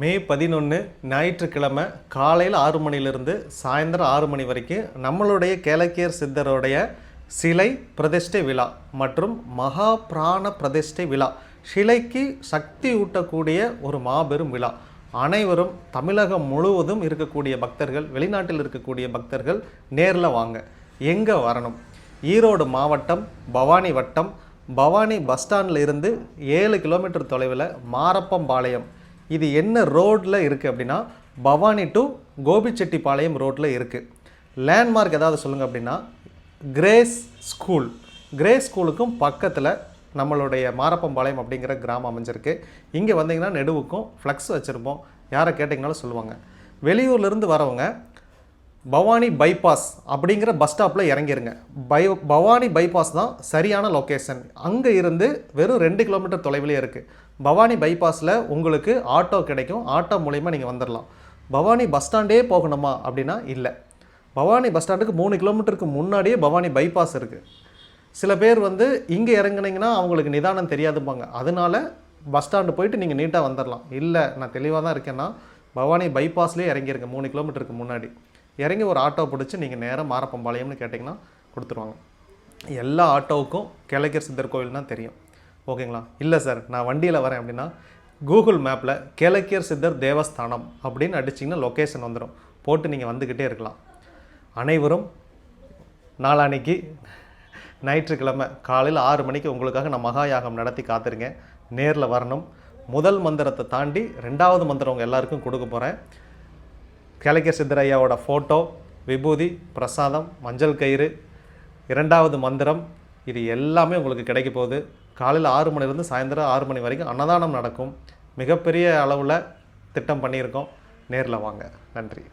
மே பதினொன்று ஞாயிற்றுக்கிழமை காலையில் ஆறு மணிலிருந்து சாயந்தரம் ஆறு மணி வரைக்கும் நம்மளுடைய கேலக்கியர் சித்தருடைய சிலை பிரதிஷ்டை விழா மற்றும் மகா பிராண பிரதிஷ்டை விழா. சிலைக்கு சக்தி ஊட்டக்கூடிய ஒரு மாபெரும் விழா. அனைவரும் தமிழகம் முழுவதும் இருக்கக்கூடிய பக்தர்கள் வெளிநாட்டில் இருக்கக்கூடிய பக்தர்கள் நேரில் வாங்க. எங்கே வரணும்? ஈரோடு மாவட்டம் பவானி வட்டம். பவானி பஸ் ஸ்டாண்டில் இருந்து ஏழு கிலோமீட்டர் தொலைவில் மாரப்பம்பாளையம். இது என்ன ரோட்டில் இருக்குது அப்படின்னா பவானி டு கோபிச்செட்டிப்பாளையம் ரோட்டில் இருக்குது லேண்ட்மார்க் ஏதாவது சொல்லுங்கள் அப்படின்னா கிரேஸ் ஸ்கூல் கிரேஸ் ஸ்கூலுக்கும் பக்கத்தில் நம்மளுடைய மாரப்பம்பாளையம் அப்படிங்கிற கிராமம் அமைஞ்சிருக்கு. இங்கே வந்தீங்கன்னா நெடுவுக்கும் ஃப்ளக்ஸ் வச்சுருப்போம். யாரை கேட்டிங்கனாலும் சொல்லுவாங்க. வெளியூர்லேருந்து வரவங்க பவானி பைபாஸ் அப்படிங்கிற பஸ் ஸ்டாப்பில் இறங்கிருங்க. பை பவானி பைபாஸ் தான் சரியான லொக்கேஷன் அங்கே இருந்து வெறும் ரெண்டு கிலோமீட்டர் தொலைவிலே இருக்குது பவானி பைபாஸில் உங்களுக்கு ஆட்டோ கிடைக்கும். ஆட்டோ மூலிமா நீங்கள் வந்துடலாம் பவானி பஸ் ஸ்டாண்டே போகணுமா அப்படின்னா இல்லை. பவானி பஸ் ஸ்டாண்டுக்கு மூணு கிலோமீட்டருக்கு முன்னாடியே பவானி பைபாஸ் இருக்குது சில பேர் வந்து இங்கே இறங்குனீங்கன்னா அவங்களுக்கு நிதானம் தெரியாதுப்பாங்க அதனால பஸ் ஸ்டாண்டு போயிட்டு நீங்கள் நீட்டாக வந்துடலாம் இல்லை நான் தெளிவாக தான் இருக்கேன்னா பவானி பைபாஸ்லேயே இறங்கியிருக்கேன் மூணு கிலோமீட்டருக்கு முன்னாடி. இறங்கி ஒரு ஆட்டோ பிடிச்சி நீங்கள் நேராக மாரப்பம்பாளையம்னு கேட்டிங்கன்னா கொடுத்துருவாங்க. எல்லா ஆட்டோவுக்கும் கிழக்கர் சித்தர் கோவில் தான் தெரியும். ஓகேங்களா? இல்லை சார் நான் வண்டியில் வரேன் அப்படின்னா கூகுள் மேப்பில் கிழக்கியர் சித்தர் தேவஸ்தானம் அப்படின்னு அடிச்சிங்கன்னா லொக்கேஷன் வந்துடும் போட்டு நீங்கள் வந்துக்கிட்டே இருக்கலாம். அனைவரும் நாளான்னைக்கு ஞாயிற்றுக்கிழமை காலையில் ஆறு மணிக்கு உங்களுக்காக நான் மகா யாகம் நடத்தி காத்திருங்க நேரில் வரணும். முதல் மந்திரத்தை தாண்டி ரெண்டாவது மந்திரம் உங்கள் எல்லாருக்கும் கொடுக்க போகிறேன் கிழக்கியர் சித்தரையாவோட ஃபோட்டோ விபூதி பிரசாதம் மஞ்சள் கயிறு இரண்டாவது மந்திரம் இது எல்லாமே உங்களுக்கு கிடைக்க போகுது. காலையில் ஆறு மணிலேருந்து சாயந்தரம் ஆறு மணி வரைக்கும் அன்னதானம் நடக்கும். மிகப்பெரிய அளவில் திட்டம் பண்ணியிருக்கோம். நேரில் வாங்க. நன்றி.